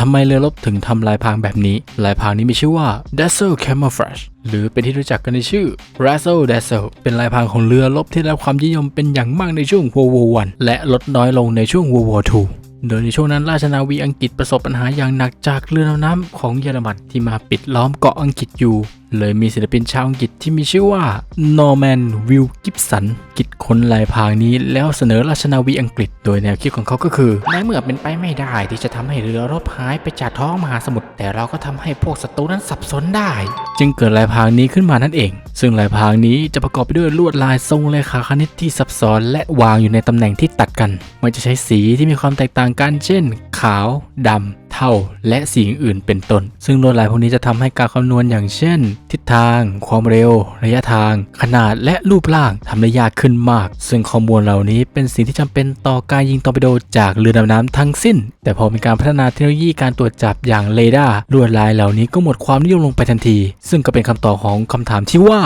ทำไมเรือรบถึงทำลายพรางแบบนี้ ลายพรางนี้มีชื่อว่า Dazzle Camouflage หรือเป็นที่รู้จักกันในชื่อ Razzle Dazzle เป็นลายพรางของเรือรบที่ได้รับความนิยมเป็นอย่างมากในช่วง World War I และลดน้อยลงในช่วง World War II โดยในช่วงนั้นราชนาวีอังกฤษประสบปัญหาอย่างหนักจากเรือดำน้ำของเยอรมันที่มาปิดล้อมเกาะอังกฤษอยู่เลยมีศิลปินชาวอังกฤษที่มีชื่อว่า Norman Will Gibson คิดค้นลายพรางนี้แล้วเสนอราชนาวีอังกฤษ โดยแนวคิดของเขาก็คือในเมื่อเป็นไปไม่ได้ที่จะทำให้เรือรบหายไปจากท้องมหาสมุทรแต่เราก็ทำให้พวกศัตรูนั้นสับสนได้ จึงเกิดลายพรางนี้ขึ้นมานั่นเอง ซึ่งลายพรางนี้จะประกอบไปด้วยลวดลายทรงเลขาคณิตที่ซับซ้อนและวางอยู่ในตำแหน่งที่ตัดกันมันจะใช้สีที่มีความแตกต่างกัน เช่น ขาวดำ เทาและสีอื่นเป็นต้น ซึ่งลวดลายพวกนี้จะทำให้การคำนวณอย่างเช่น ทิศทาง ความเร็ว ระยะทาง ขนาดและรูปร่างทำได้ยากขึ้นมาก ซึ่งข้อมูลเหล่านี้เป็นสิ่งที่จำเป็นต่อการยิงตอร์ปิโดจากเรือดำน้ำทั้งสิ้น แต่พอมีการพัฒนาเทคโนโลยีการตรวจจับอย่างเรดาร์ลวดลายเหล่านี้ก็หมดความนิยมลงไปทันที ซึ่งก็เป็นคำตอบของคำถามที่ว่า